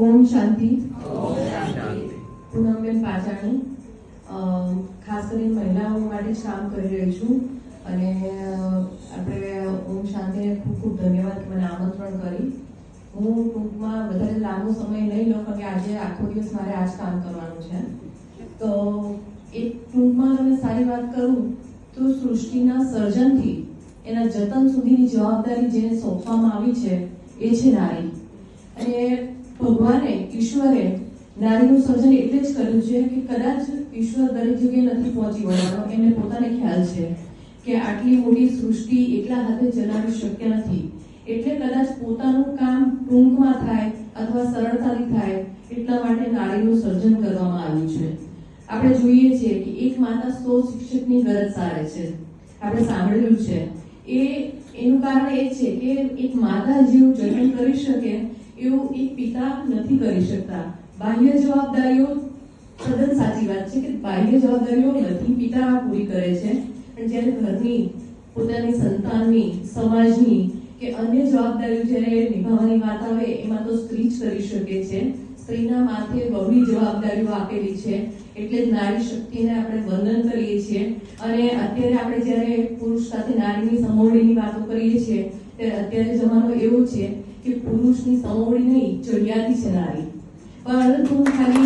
ઓમ શાંતિ. પૂનમ પૂનમબેન પાચાણી ખાસ કરીને મહિલાઓ માટે કામ કરી રહી છું. અને આપણે ઓમ શાંતિને ખૂબ ખૂબ ધન્યવાદ મને આમંત્રણ કરી. હું ટૂંકમાં વધારે લાંબો સમય નહીં લઉં કારણ કે આજે આખો દિવસ મારે આ જ કામ કરવાનું છે. તો એક ટૂંકમાં તમે સારી વાત કરું તો સૃષ્ટિના સર્જનથી એના જતન સુધીની જવાબદારી જેને સોંપવામાં આવી છે એ છે નારી. અને ભગવાને ઈશ્વરે નારીનું સર્જન એટલે જ કર્યું છે કે કદાચ ઈશ્વર દરેક જગ્યાએ નથી પહોંચી વળવાનો એમને પોતાને ખ્યાલ છે કે આટલી મોટી સૃષ્ટિ એકલા હાથે ચલાવી શક્ય નથી. એટલે કદાચ પોતાનું કામ ટૂંકમાં થાય અથવા સરળતાથી થાય, એટલા માટે નારીનું સર્જન કરવામાં આવ્યું છે. આપણે જોઈએ છીએ કે એક માતા સો શિક્ષકની ગરજ સારે છે. આપણે સાંભળેલું છે. એ, એનું કારણ એ છે કે એક માતા જેવું જન્મ કરી શકે એવું એક પિતા નથી કરી શકતા. બાહ્ય જવાબદારીઓ તદ્દન સાચી વાત છે કે બાહ્ય જવાબદારીઓ નથી પિતા પૂરી કરે છે. પણ જ્યારે ઘરની, પોતાની સંતાનની, સમાજની કે અન્ય જવાબદારીઓ જ્યારે નિભાવવાની વાત આવે, એમાં તો સ્ત્રી જ કરી શકે છે. સ્ત્રીના માથે બહુની જવાબદારીઓ આપેલી છે. એટલે નારી શક્તિને આપણે વંદન કરીએ છીએ. અને અત્યારે આપણે જ્યારે પુરુષ સાથે નારીની સમોવડીની વાતો કરીએ છીએ ત્યારે અત્યારે જમાનો એવો છે કે પુરુષની સમોવડી નહીં ચડિયાતી છે નારી. પરંતુ ખાલી